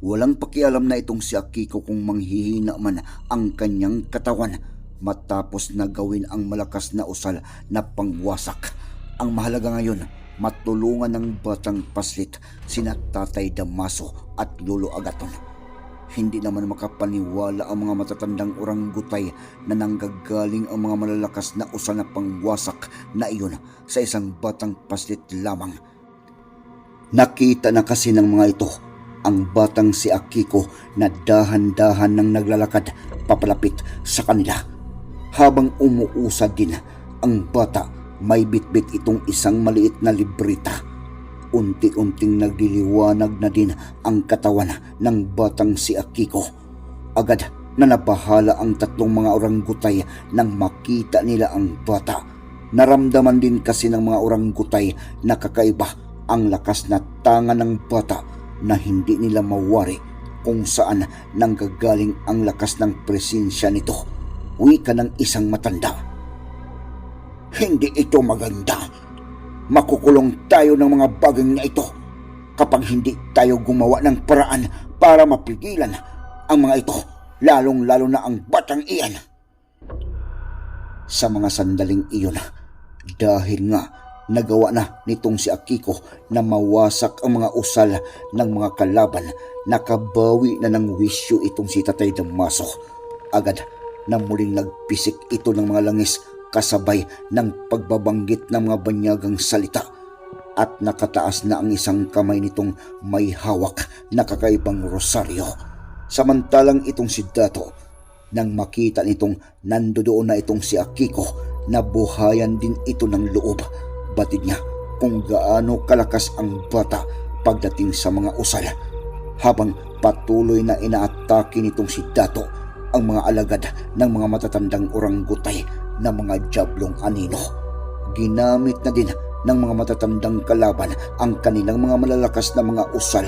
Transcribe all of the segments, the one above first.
Walang pakialam na itong si Akiko kung manghihina man ang kanyang katawan matapos na gawin ang malakas na usal na pangwasak. Ang mahalaga ngayon, matulungan ng batang paslit sina Tatay Damaso at Lolo Agaton. Hindi naman makapaniwala ang mga matatandang orangutay na nanggagaling ang mga malalakas na usal na pangwasak na iyon sa isang batang paslit lamang. Nakita na kasi ng mga ito ang batang si Akiko na dahan-dahan nang naglalakad papalapit sa kanila. Habang umuusad din ang bata, may bitbit itong isang maliit na librita. Unti-unting nagliliwanag na din ang katawan ng batang si Akiko. Agad na nabahala ang tatlong mga orangutay nang makita nila ang bata. Naramdaman din kasi ng mga orangutay na kakaiba ang lakas na tanga ng bata na hindi nila mawari kung saan nanggagaling ang lakas ng presensya nito. Wika ng isang matanda. Hindi ito maganda. Makukulong tayo ng mga bagay na ito kapag hindi tayo gumawa ng paraan para mapigilan ang mga ito, lalong-lalo na ang batang iyan. Sa mga sandaling iyon, dahil nga nagawa na nitong si Akiko na mawasak ang mga usal ng mga kalaban, nakabawi na ng wisyo itong si Tatay Damaso. Agad na muling nagpisik ito ng mga langis kasabay ng pagbabanggit ng mga banyagang salita at nakataas na ang isang kamay nitong may hawak na kakaibang rosaryo. Samantalang itong si Dato, nang makita nitong nandoon na itong si Akiko, nabuhayan din ito ng loob. Batid niya kung gaano kalakas ang bata pagdating sa mga usal. Habang patuloy na inaatake nitong si Dato ang mga alagad ng mga matatandang orangutay na mga jablong anino. Ginamit na din ng mga matatandang kalaban ang kanilang mga malalakas na mga usal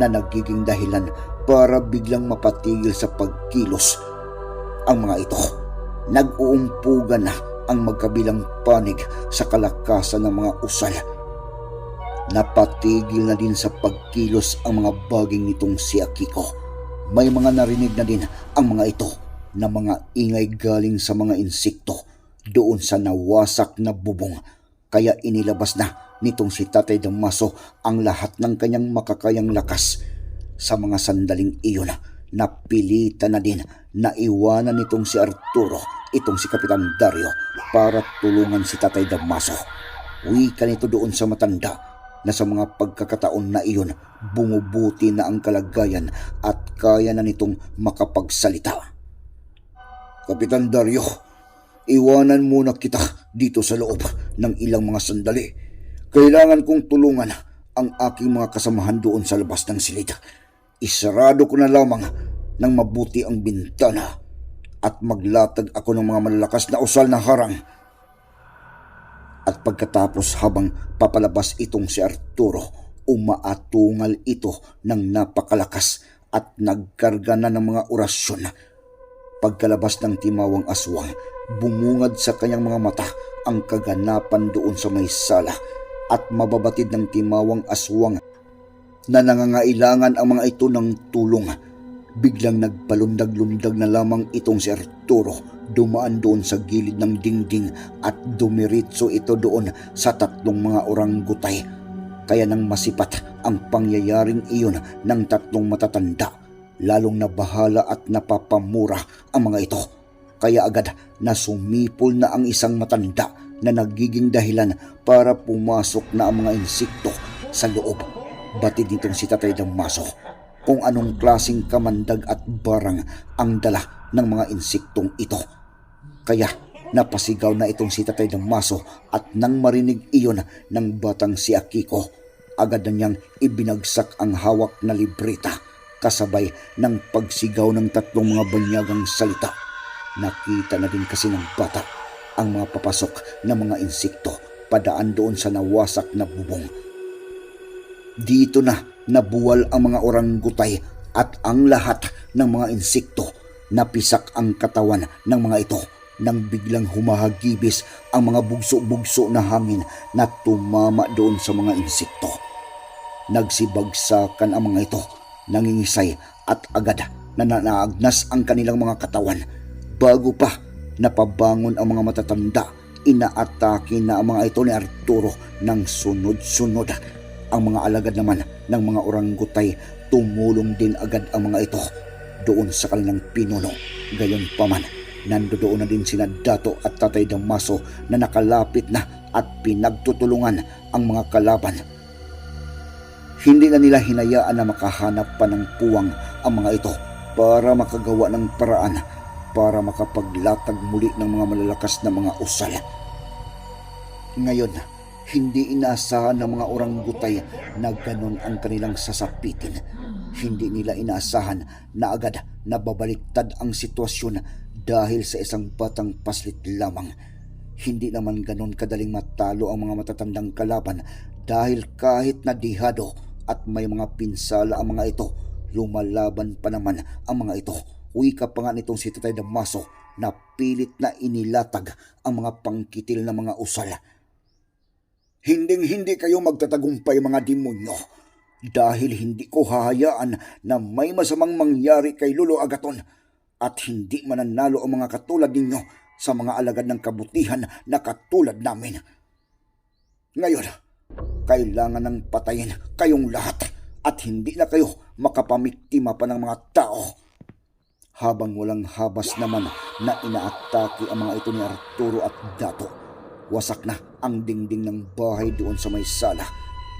na nagiging dahilan para biglang mapatigil sa pagkilos. Ang mga ito, nag-uumpugan na ang magkabilang panig sa kalakasan ng mga usal. Napatigil na din sa pagkilos ang mga baging nitong si Akiko. May mga narinig na din ang mga ito na mga ingay galing sa mga insekto doon sa nawasak na bubong. Kaya inilabas na nitong si Tatay Damaso ang lahat ng kanyang makakayang lakas. Sa mga sandaling iyon, napilitan na din na iwanan nitong si Arturo, itong si Kapitan Dario, para tulungan si Tatay Damaso. Wika nito doon sa matanda na sa mga pagkakataon na iyon bumubuti na ang kalagayan at kaya na nitong makapagsalita. Kapitan Dario, iwanan muna kita dito sa loob ng ilang mga sandali. Kailangan kong tulungan ang aking mga kasamahan doon sa labas ng silid. Isarado ko na lamang ng mabuti ang bintana at maglatag ako ng mga malalakas na usal na harang at pagkatapos habang papalabas itong si Arturo, umaatungal ito ng napakalakas at nagkarga na ng mga orasyon. Pagkalabas ng timawang aswang, bumungad sa kanyang mga mata ang kaganapan doon sa may sala at mababatid ng timawang aswang na nangangailangan ang mga ito ng tulong. Biglang nagpalundag-lundag na lamang itong si Arturo dumaan doon sa gilid ng dingding at dumiritso ito doon sa tatlong mga orangutay. Kaya nang masipat ang pangyayaring iyon ng tatlong matatanda, lalong nabahala at napapamura ang mga ito. Kaya agad na sumipol na ang isang matanda na nagiging dahilan para pumasok na ang mga insekto sa loob. Batid nitong si Tatay Damaso kung anong klasing kamandag at barang ang dala ng mga insektong ito. Kaya napasigaw na itong si Tatay Damaso at nang marinig iyon ng batang si Akiko, agad na niyang ibinagsak ang hawak na libreta kasabay ng pagsigaw ng tatlong mga banyagang salita. Nakita na din kasi ng bata ang mga papasok na mga insekto padaan doon sa nawasak na bubong. Dito na nabuwal ang mga orangutay at ang lahat ng mga insekto napisak ang katawan ng mga ito nang biglang humahagibis ang mga bugso-bugso na hangin na tumama doon sa mga insekto. Nagsibagsakan ang mga ito, nangingisay at agad na nanaagnas ang kanilang mga katawan. Bago pa napabangon ang mga matatanda, inaatake na ang mga ito ni Arturo ng sunod-sunod. Ang mga alagad naman ng mga orangutay tumulong din agad ang mga ito doon sa kanilang pinuno. Gayon paman, nandoon na din sina Dato at Tatay Damaso na nakalapit na at pinagtutulungan ang mga kalaban. Hindi na nila hinayaan na makahanap pa ng puwang ang mga ito para makagawa ng paraan para makapaglatag muli ng mga malalakas na mga usal. Ngayon, hindi inaasahan ng mga orangutay na ganon ang kanilang sasapitin. Hindi nila inaasahan na agad nababaliktad ang sitwasyon dahil sa isang batang paslit lamang. Hindi naman ganon kadaling matalo ang mga matatandang kalaban dahil kahit na dihado at may mga pinsala ang mga ito, lumalaban pa naman ang mga ito. Wika pa nga nitong si Tatay Damaso na pilit na inilatag ang mga pangkitil na mga usal. Hinding hindi kayo magtatagumpay mga demonyo dahil hindi ko hahayaan na may masamang mangyari kay Lolo Agaton at hindi mananalo ang mga katulad ninyo sa mga alagad ng kabutihan na katulad namin. Ngayon, kailangan ng patayin kayong lahat at hindi na kayo makapamiktima pa ng mga tao. Habang walang habas naman na inaatake ang mga ito ni Arturo at Dato, wasak na ang dingding ng bahay doon sa may sala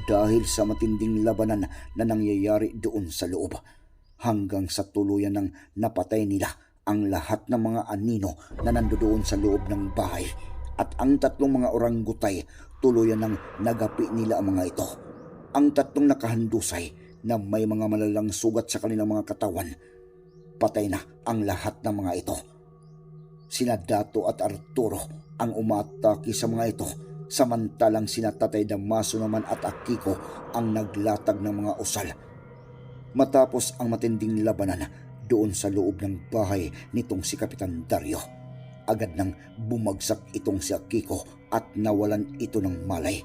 dahil sa matinding labanan na nangyayari doon sa loob. Hanggang sa tuluyan ng napatay nila ang lahat ng mga anino na nandoon sa loob ng bahay at ang tatlong mga orangutay tuluyan ng nagapi nila ang mga ito. Ang tatlong nakahandusay na may mga malalang sugat sa kanilang mga katawan, patay na ang lahat ng mga ito. Sina Dato at Arturo ang umatake sa mga ito samantalang sina Tatay Damaso naman at Akiko ang naglatag ng mga usal. Matapos ang matinding labanan doon sa loob ng bahay nitong si Kapitan Dario, agad nang bumagsak itong si Akiko at nawalan ito ng malay.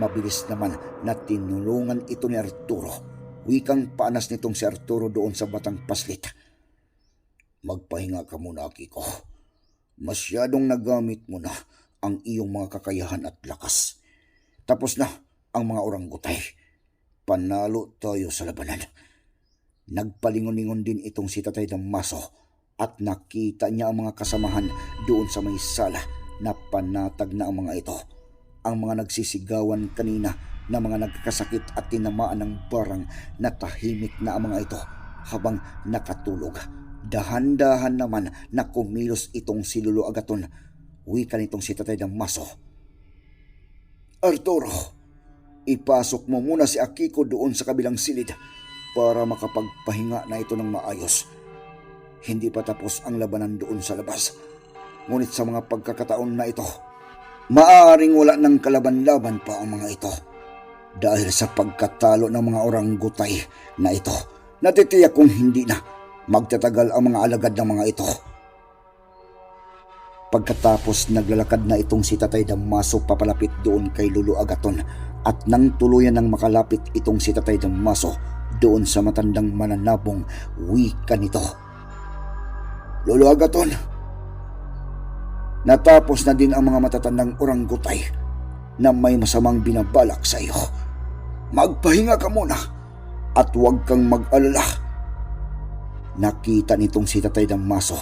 Mabilis naman na tinulungan ito ni Arturo. Wikang paanas nitong si Arturo doon sa batang paslit. Magpahinga ka muna, Akiko. Masyadong nagamit mo na ang iyong mga kakayahan at lakas. Tapos na ang mga orangutay. Panalo tayo sa labanan. Nagpalingon-lingon din itong si Tatay Damaso at nakita niya ang mga kasamahan doon sa may sala na panatag na ang mga ito. Ang mga nagsisigawan kanina na mga nagkasakit at tinamaan ng barang na tahimik na ang mga ito habang nakatulog. Dahan-dahan naman na kumilos itong si Lolo Agaton. Wika nitong si Tatay Damaso. Arturo, ipasok mo muna si Akiko doon sa kabilang silid para makapagpahinga na ito ng maayos. Hindi pa tapos ang labanan doon sa labas. Ngunit sa mga pagkakataon na ito, maaring wala ng kalaban-laban pa ang mga ito. Dahil sa pagkatalo ng mga orangutay na ito, natitiyak kong hindi na magtatagal ang mga alagad ng mga ito. Pagkatapos naglalakad na itong si Tatay Damaso papalapit doon kay Lulu Agaton at nang tuluyan ng makalapit itong si Tatay Damaso doon sa matandang mananabong wika nito. Lolo Agaton, natapos na din ang mga matatandang orangutay na may masamang binabalak sa iyo. Magpahinga ka muna at huwag kang mag-alala. Nakita nitong si Tatay Damaso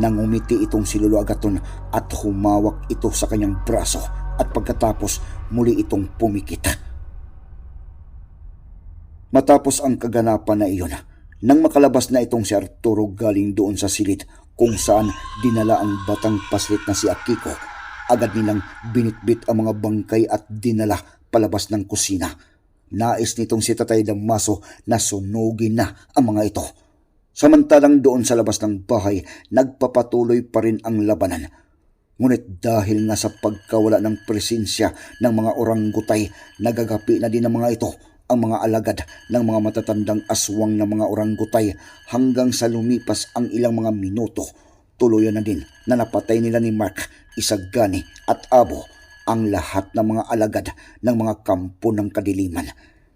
nang umiti itong si Lolo Agaton at humawak ito sa kanyang braso at pagkatapos muli itong pumikit. Matapos ang kaganapan na iyon, nang makalabas na itong si Arturo galing doon sa silid kung saan dinala ang batang paslit na si Akiko, agad nilang binitbit ang mga bangkay at dinala palabas ng kusina. Nais nitong si Tatay Damaso na sunugin na ang mga ito. Samantalang doon sa labas ng bahay, nagpapatuloy pa rin ang labanan. Ngunit dahil nga sa pagkawala ng presensya ng mga orangutay, nagagapi na din ng mga ito ang mga alagad ng mga matatandang aswang ng mga orangutay hanggang sa lumipas ang ilang mga minuto. Tuluyan na din na napatay nila ni Mark, Isagani at Abo ang lahat ng mga alagad ng mga kampo ng kadiliman.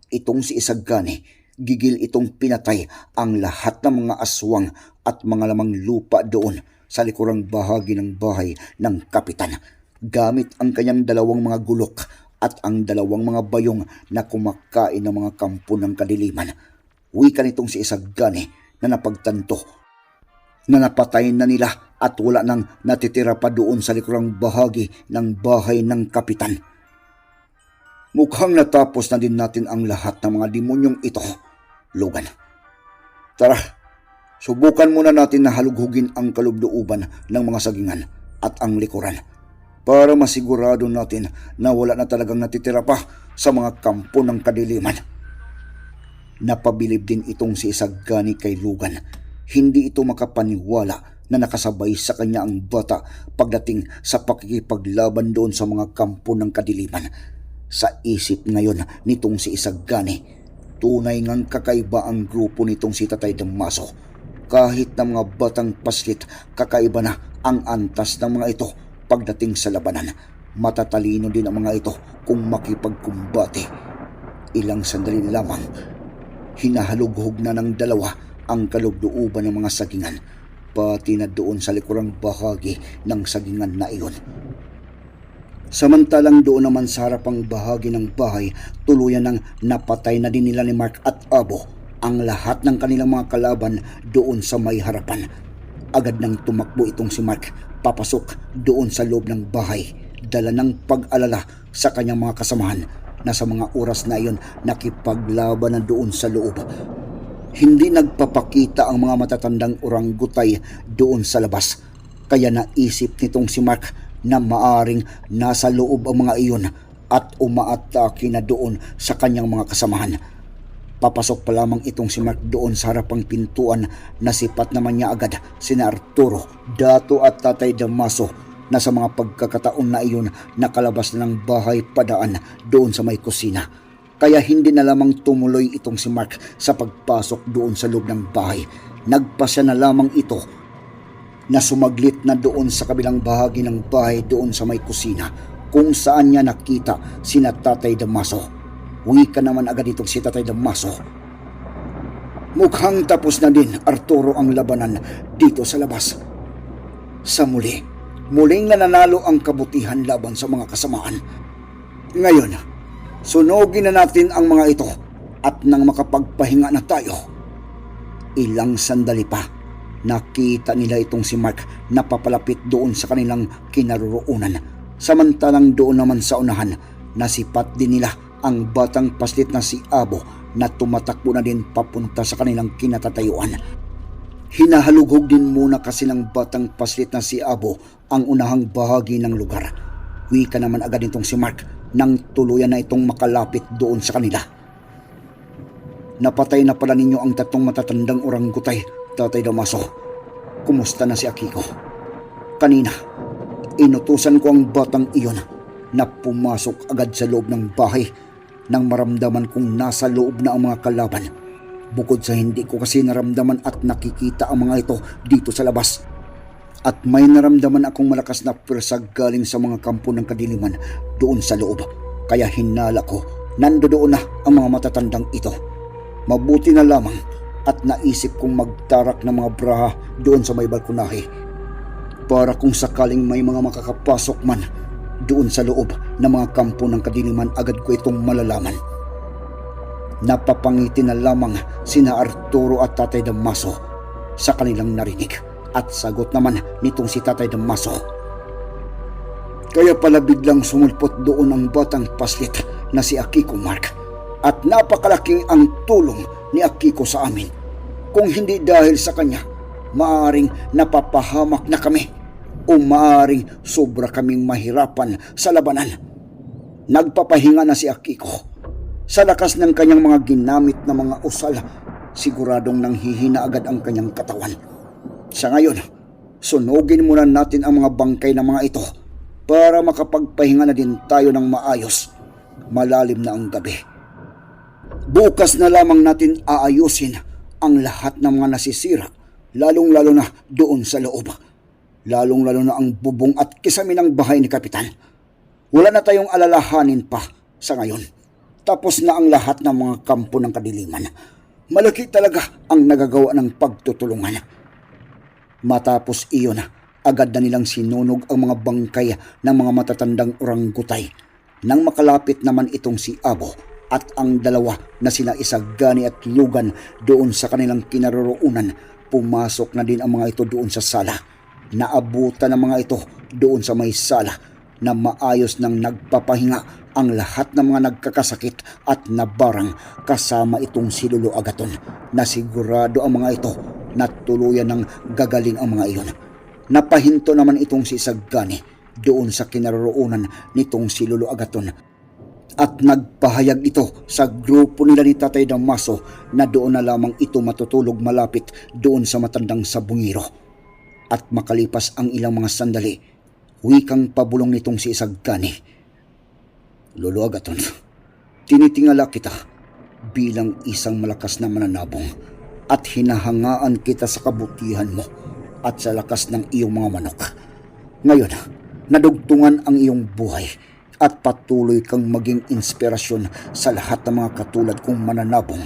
Itong si Isagani, gigil itong pinatay ang lahat ng mga aswang at mga lamang lupa doon sa likurang bahagi ng bahay ng kapitan gamit ang kanyang dalawang mga gulok at ang dalawang mga bayong na kumakain ng mga kampo ng kadiliman. Wika nitong si Isagani na napagtanto na napatay na nila at wala nang natitira pa doon sa likurang bahagi ng bahay ng kapitan. Mukhang natapos na din natin ang lahat ng mga demonyong ito, Logan. Tara, subukan muna natin na halughugin ang kalubdooban ng mga sagingan at ang likuran para masigurado natin na wala na talagang natitira pa sa mga kampo ng kadiliman. Napabilib din itong si Isagani kay Lugan. Hindi ito makapaniwala na nakasabay sa kanya ang bata pagdating sa pakikipaglaban doon sa mga kampo ng kadiliman. Sa isip ngayon nitong si Isagani, tunay ngang kakaiba ang grupo nitong si Tatay Damaso. Kahit na mga batang paslit, kakaiba na ang antas ng mga ito pagdating sa labanan. Matatalino din ang mga ito kung makipagkumbate. Ilang sandali lamang, hinahalughog na ng dalawa ang kalugdooban ng mga sagingan, pati na doon sa likurang bahagi ng sagingan na iyon. Samantalang doon naman sa harapang bahagi ng bahay, tuluyan ng napatay na din nila ni Mark at Abo ang lahat ng kanilang mga kalaban doon sa may harapan. Agad nang tumakbo itong si Mark papasok doon sa loob ng bahay, dala ng pag-alala sa kanyang mga kasamahan na sa mga oras na iyon nakipaglaban na doon sa loob. Hindi nagpapakita ang mga matatandang orangutay doon sa labas, kaya naisip nitong si Mark na maaring nasa loob ang mga iyon at umaatake na doon sa kanyang mga kasamahan. Papasok pa lamang itong si Mark doon sa harapang pintuan na sipat naman niya agad sina Arturo, Dato at Tatay Damaso na sa mga pagkakataon na iyon nakalabas na ng bahay padaan doon sa may kusina. Kaya hindi na lamang tumuloy itong si Mark sa pagpasok doon sa loob ng bahay. Nagpasya na lamang ito na sumaglit na doon sa kabilang bahagi ng bahay doon sa may kusina kung saan niya nakita sina Tatay Damaso. Uwi ka naman agad itong si Tatay Damaso. Mukhang tapos na din Arturo ang labanan dito sa labas. Sa muli, muling nananalo ang kabutihan laban sa mga kasamaan. Ngayon, sunugin na natin ang mga ito at nang makapagpahinga na tayo. Ilang sandali pa, nakita nila itong si Mark na papalapit doon sa kanilang kinaroroonan. Samantalang doon naman sa unahan, nasipat din nila ang batang paslit na si Abo na tumatakbo na din papunta sa kanilang kinatatayuan. Hinahalughog din muna kasi ng batang paslit na si Abo ang unahang bahagi ng lugar. Wika naman agad itong si Mark nang tuluyan na itong makalapit doon sa kanila. Napatay na pala ninyo ang tatlong matatandang orangutay, Tatay Damaso. Kumusta na si Akiko? Kanina, inutusan ko ang batang iyon na pumasok agad sa loob ng bahay nang maramdaman kong nasa loob na ang mga kalaban. Bukod sa hindi ko kasi naramdaman at nakikita ang mga ito dito sa labas. At may naramdaman akong malakas na pwersag galing sa mga kampo ng kadiliman doon sa loob. Kaya hinala ko, nando doon na ang mga matatandang ito. Mabuti na lamang at naisip kong magtarak ng mga braha doon sa may balkonahe. Para kung sakaling may mga makakapasok man doon sa loob ng mga kampo ng kadiliman agad ko itong malalaman. Napapangiti na lamang sina Arturo at Tatay Damaso sa kanilang narinig at sagot naman nitong si Tatay Damaso. Kaya pala biglang sumulpot doon ang batang paslit na si Akiko Mark at napakalaking ang tulong ni Akiko sa amin. Kung hindi dahil sa kanya, maaring napapahamak na kami o maaring sobra kaming mahirapan sa labanan. Nagpapahinga na si Akiko. Sa lakas ng kanyang mga ginamit na mga usal, siguradong nanghihina agad ang kanyang katawan. Sa ngayon, sunugin muna natin ang mga bangkay ng mga ito para makapagpahinga na din tayo ng maayos. Malalim na ang gabi. Bukas na lamang natin aayusin ang lahat ng mga nasisira, lalong-lalo na doon sa loob. Lalong-lalo na ang bubong at kisami ng bahay ni Kapitan. Wala na tayong alalahanin pa sa ngayon. Tapos na ang lahat ng mga kampo ng kadiliman. Malaki talaga ang nagagawa ng pagtutulungan. Matapos iyon, agad na nilang sinunog ang mga bangkay ng mga matatandang orangutay. Nang makalapit naman itong si Abo at ang dalawa na sina Isagani at Lugan doon sa kanilang kinaroroonan, pumasok na din ang mga ito doon sa sala. Naabutan ng mga ito doon sa may sala na maayos nang nagpapahinga ang lahat ng mga nagkakasakit at nabarang kasama itong si Lolo Agaton na sigurado ang mga ito na tuluyan ng gagaling ang mga iyon. Napahinto naman itong si Sagani doon sa kinaroroonan nitong si Lolo Agaton at nagpahayag ito sa grupo nila ni Tatay Damaso na doon na lamang ito matutulog malapit doon sa matandang sabungiro. At makalipas ang ilang mga sandali, wikang pabulong nitong si Isagani. Lolo Agaton, tinitingala kita bilang isang malakas na mananabong at hinahangaan kita sa kabutihan mo at sa lakas ng iyong mga manok. Ngayon, nadugtungan ang iyong buhay at patuloy kang maging inspirasyon sa lahat ng mga katulad kong mananabong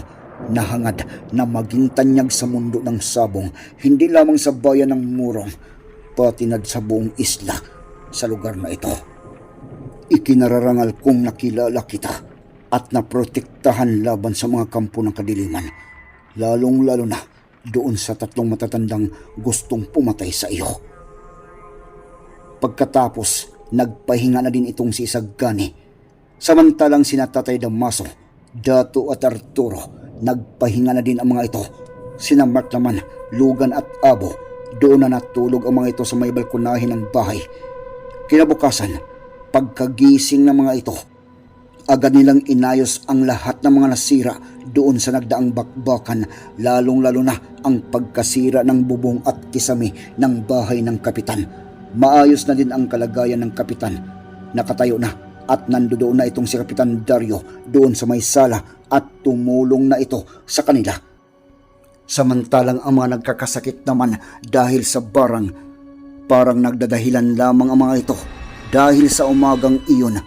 na hangad na maging tanyag sa mundo ng sabong, hindi lamang sa bayan ng Murong, pati na sa buong isla sa lugar na ito. Ikinararangal kong nakilala kita at naprotektahan laban sa mga kampo ng kadiliman, lalong-lalo na doon sa tatlong matatandang gustong pumatay sa iyo. Pagkatapos, nagpahinga na din itong si Isagani. Samantalang sina Tatay Damaso, Dato at Arturo, nagpahinga na din ang mga ito. Sina Mark naman, Lugan at Abo, doon na natulog ang mga ito sa may balkonahin ng bahay. Kinabukasan, pagkagising ng mga ito, agad nilang inayos ang lahat ng mga nasira doon sa nagdaang bakbakan, lalong-lalo na ang pagkasira ng bubong at kisami ng bahay ng kapitan. Maayos na din ang kalagayan ng kapitan. Nakatayo na at nandoon na itong si Kapitan Dario doon sa may sala at tumulong na ito sa kanila. Samantalang ang mga nagkakasakit naman dahil sa barang, parang nagdadahilan lamang ang mga ito dahil sa umagang iyon.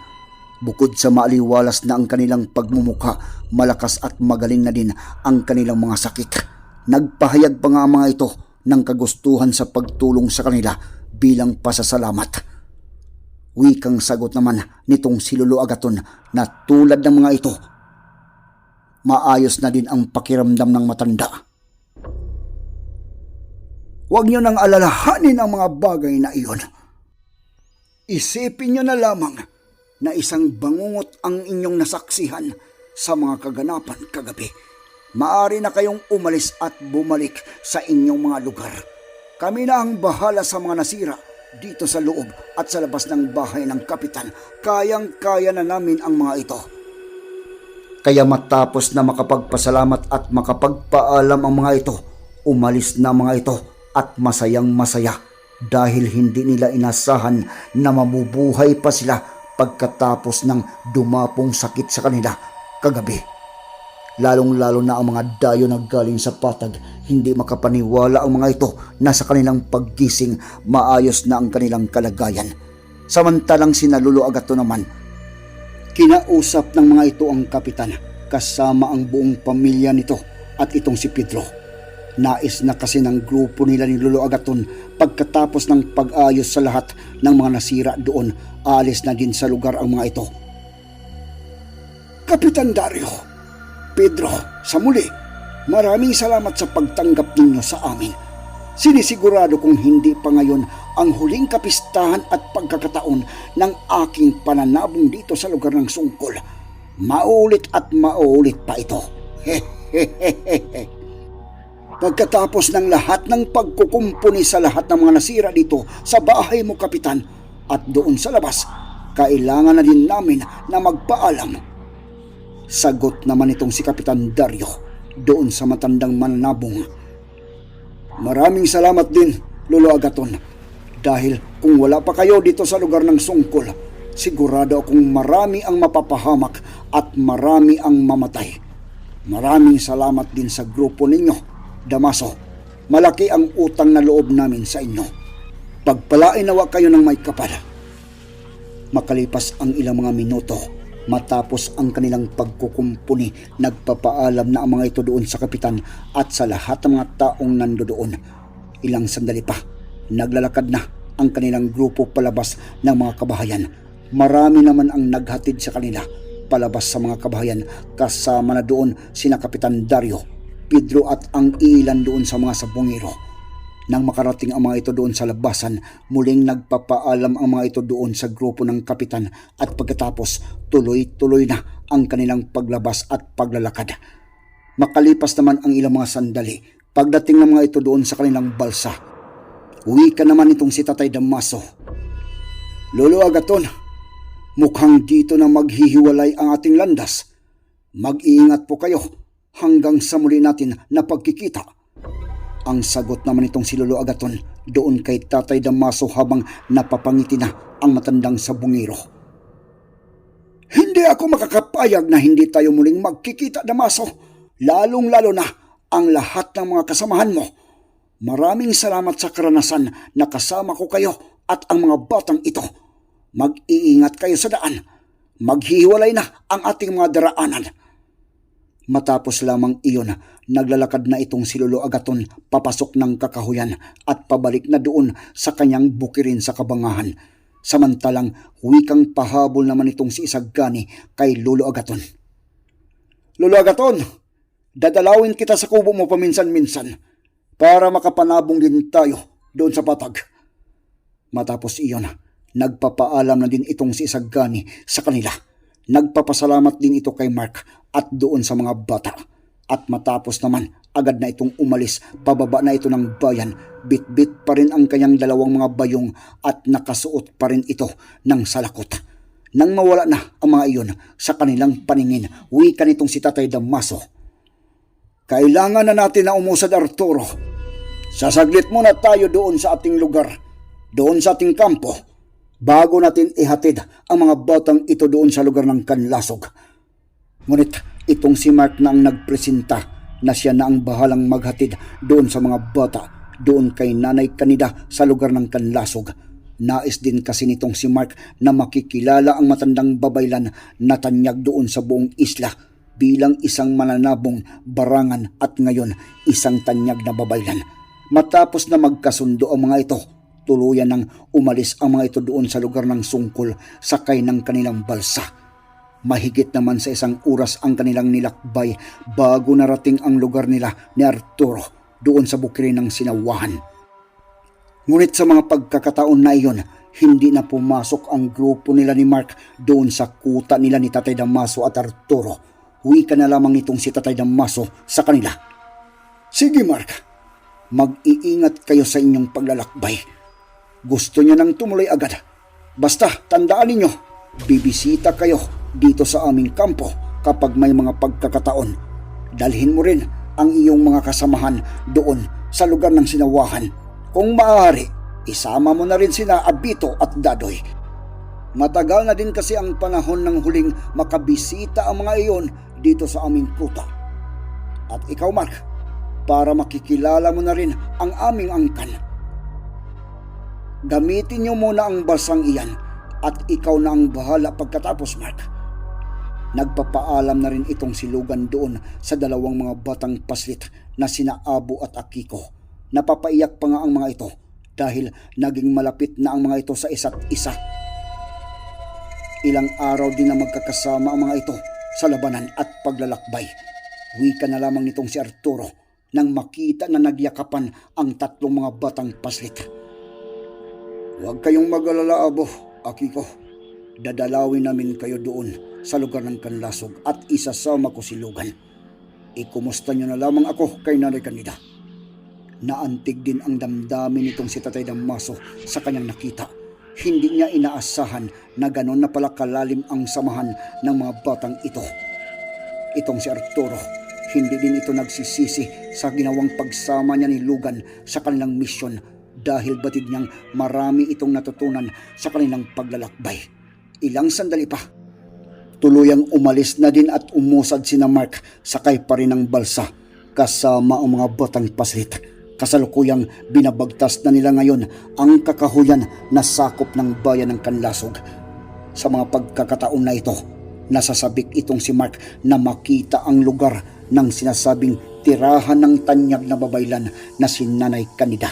Bukod sa maaliwalas na ang kanilang pagmumuka, malakas at magaling na din ang kanilang mga sakit. Nagpahayag pa nga ang mga ito ng kagustuhan sa pagtulong sa kanila bilang pasasalamat. Wikang sagot naman nitong si Lolo Agaton na tulad ng mga ito, maayos na din ang pakiramdam ng matanda. Huwag niyo nang alalahanin ang mga bagay na iyon. Isipin niyo na lamang na isang bangungot ang inyong nasaksihan sa mga kaganapan kagabi. Maari na kayong umalis at bumalik sa inyong mga lugar. Kami na ang bahala sa mga nasira dito sa loob at sa labas ng bahay ng kapitan. Kayang-kaya na namin ang mga ito. Kaya matapos na makapagpasalamat at makapagpaalam ang mga ito, umalis na mga ito at masayang masaya dahil hindi nila inasahan na mabubuhay pa sila pagkatapos ng dumapong sakit sa kanila kagabi. Lalong-lalo na ang mga dayo na galing sa patag, hindi makapaniwala ang mga ito na sa kanilang paggising maayos na ang kanilang kalagayan. Samantalang sinalulo agato naman, kinausap ng mga ito ang kapitan kasama ang buong pamilya nito at itong si Pedro. Nais na kasi ng grupo nila ni Lolo Agaton pagkatapos ng pag-ayos sa lahat ng mga nasira doon, alis na din sa lugar ang mga ito. Kapitan Dario, Pedro, sa muli, maraming salamat sa pagtanggap ninyo sa amin Sinisigurado kong hindi pa ngayon ang huling kapistahan at pagkakataon ng aking pananabong dito sa lugar ng sungkol. Maulit at maulit pa ito. Pagkatapos ng lahat ng pagkukumpuni sa lahat ng mga nasira dito sa bahay mo, Kapitan, at doon sa labas, kailangan na din namin na magpaalam. Sagot naman itong si Kapitan Dario doon sa matandang mananabong. Maraming salamat din, Lolo Agaton. Dahil kung wala pa kayo dito sa lugar ng sungkol, sigurado akong marami ang mapapahamak at marami ang mamatay. Maraming salamat din sa grupo ninyo, Damaso. Malaki ang utang na loob namin sa inyo. Pagpalain nawa kayo ng may kapal. Makalipas ang ilang mga minuto, matapos ang kanilang pagkukumpuni, nagpapaalam na ang mga ito doon sa kapitan at sa lahat ng mga taong nando doon. Ilang sandali pa, naglalakad na ang kanilang grupo palabas ng mga kabahayan. Marami naman ang naghatid sa kanila palabas sa mga kabahayan kasama na doon sina Kapitan Dario, Pedro at ang ilan doon sa mga sabongero. Nang makarating ang mga ito doon sa labasan, muling nagpapaalam ang mga ito doon sa grupo ng kapitan at pagkatapos tuloy-tuloy na ang kanilang paglabas at paglalakad. Makalipas naman ang ilang mga sandali, pagdating ng mga ito doon sa kanilang balsa, uwi ka naman itong si Tatay Damaso. Lolo Agaton, mukhang dito na maghihiwalay ang ating landas. Mag-iingat po kayo hanggang sa muli natin na pagkikita. Ang sagot naman itong si Lolo Agaton doon kay Tatay Damaso habang napapangiti na ang matandang sabungiro. Hindi ako makakapayag na hindi tayo muling magkikita, Damaso. Lalong-lalo na ang lahat ng mga kasamahan mo. Maraming salamat sa karanasan na kasama ko kayo at ang mga batang ito. Mag-iingat kayo sa daan. Maghihiwalay na ang ating mga daraanan. Matapos lamang iyon, naglalakad na itong si Lolo Agaton papasok ng kakahuyan at pabalik na doon sa kanyang bukirin sa kabangahan. Samantalang wikang pahabol naman itong si Isagani kay Lolo Agaton. Lolo Agaton, dadalawin kita sa kubo mo paminsan-minsan para makapanabong din tayo doon sa patag. Matapos iyon, nagpapaalam na din itong si Isagani sa kanila. Nagpapasalamat din ito kay Mark at doon sa mga bata. At matapos naman, agad na itong umalis, pababa na ito ng bayan, bit-bit pa rin ang kanyang dalawang mga bayong at nakasuot pa rin ito ng salakot. Nang mawala na ang mga iyon sa kanilang paningin, wika nitong si Tatay Damaso. Kailangan na natin na umusad Arturo. Sasaglit muna tayo doon sa ating lugar, doon sa ating kampo, bago natin ihatid ang mga batang ito doon sa lugar ng Kanlasog. Ngunit itong si Mark na ang nagpresenta na siya na ang bahalang maghatid doon sa mga bata doon kay Nanay Kanida sa lugar ng Kanlasog. Nais din kasi nitong si Mark na makikilala ang matandang babaylan na tanyag doon sa buong isla bilang isang mananabong barangan at ngayon isang tanyag na babaylan. Matapos na magkasundo ang mga ito, tuluyan nang umalis ang mga ito doon sa lugar ng sungkol sakay ng kanilang balsa. Mahigit naman sa isang oras ang kanilang nilakbay bago narating ang lugar nila ni Arturo doon sa bukirin ng sinawahan. Ngunit sa mga pagkakataon na iyon, hindi na pumasok ang grupo nila ni Mark doon sa kuta nila ni Tatay Damaso at Arturo. Huwi ka na lamang nitong si Tatay Damaso sa kanila. Sige Mark, mag-iingat kayo sa inyong paglalakbay. Gusto niya nang tumuloy agad. Basta tandaan ninyo, bibisita kayo dito sa aming kampo kapag may mga pagkakataon. Dalhin mo rin ang iyong mga kasamahan doon sa lugar ng sinawahan. Kung maaari, isama mo na rin sina Abito at Dadoy. Matagal na din kasi ang panahon ng huling makabisita ang mga iyon dito sa aming kuta. At ikaw, Mark, para makikilala mo na rin ang aming angkan. Gamitin niyo muna ang basang iyan at ikaw na ang bahala pagkatapos, Mark. Nagpapaalam na rin itong silugan doon sa dalawang mga batang paslit na sina Abo at Akiko. Napapaiyak pa nga ang mga ito dahil naging malapit na ang mga ito sa isa't isa. Ilang araw din na magkakasama ang mga ito sa labanan at paglalakbay. Wika na lamang nitong si Arturo nang makita na nagyakapan ang tatlong mga batang paslit. Huwag kayong mag-alala, abo, Akiko. Dadalawin namin kayo doon sa lugar ng kanlasog at isasama ko si Lugan. Ikumusta niyo na lamang ako kay Nanay Kanida. Naantig din ang damdamin nitong si Tatay Damaso sa kanyang nakita. Hindi niya inaasahan na ganon na pala kalalim ang samahan ng mga batang ito. Itong si Arturo, hindi din ito nagsisisi sa ginawang pagsama niya ni Lugan sa kanilang misyon dahil batid niyang marami itong natutunan sa kanilang paglalakbay. Ilang sandali pa, tuluyang umalis na din at umusad sina Mark sakay pa rin ng balsa kasama ang mga batang paslit. Kasalukuyang binabagtas na nila ngayon ang kakahuyan na sakop ng bayan ng Kanlasog. Sa mga pagkakataon na ito, nasasabik itong si Mark na makita ang lugar ng sinasabing tirahan ng tanyag na babaylan na si Nanay Kanida.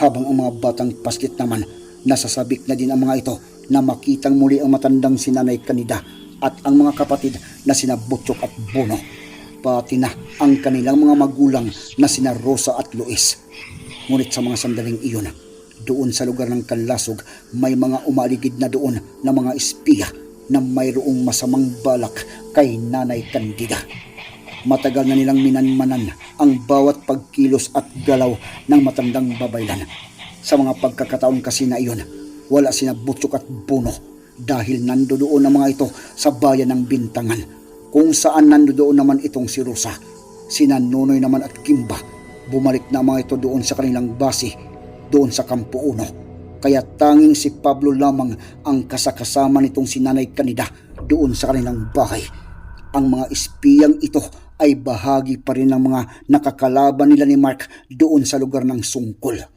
Habang ang mga batang paslit naman, nasasabik na din ang mga ito na makitang muli ang matandang si Nanay Kanida at ang mga kapatid na sina Butchok at Bono pati na ang kanilang mga magulang na sina Rosa at Luis. Ngunit sa mga sandaling iyon, doon sa lugar ng Kanlasog, may mga umaligid na doon na mga espiya na mayroong masamang balak kay Nanay Candida. Matagal na nilang minanmanan ang bawat pagkilos at galaw ng matandang babaylan. Sa mga pagkakataon kasi na iyon, wala sina Butchok at Bono dahil nandoon ang mga ito sa bayan ng Bintangan kung saan nandoon naman itong si Rosa. Sina Nonoy naman at Kimba, bumalik na mga ito doon sa kanilang base, doon sa Kampo Uno. Kaya tanging si Pablo lamang ang kasakasama nitong si Nanay Kanida doon sa kanilang bahay. Ang mga espiyang ito ay bahagi pa rin ng mga nakakalaban nila ni Mark doon sa lugar ng Sungkol.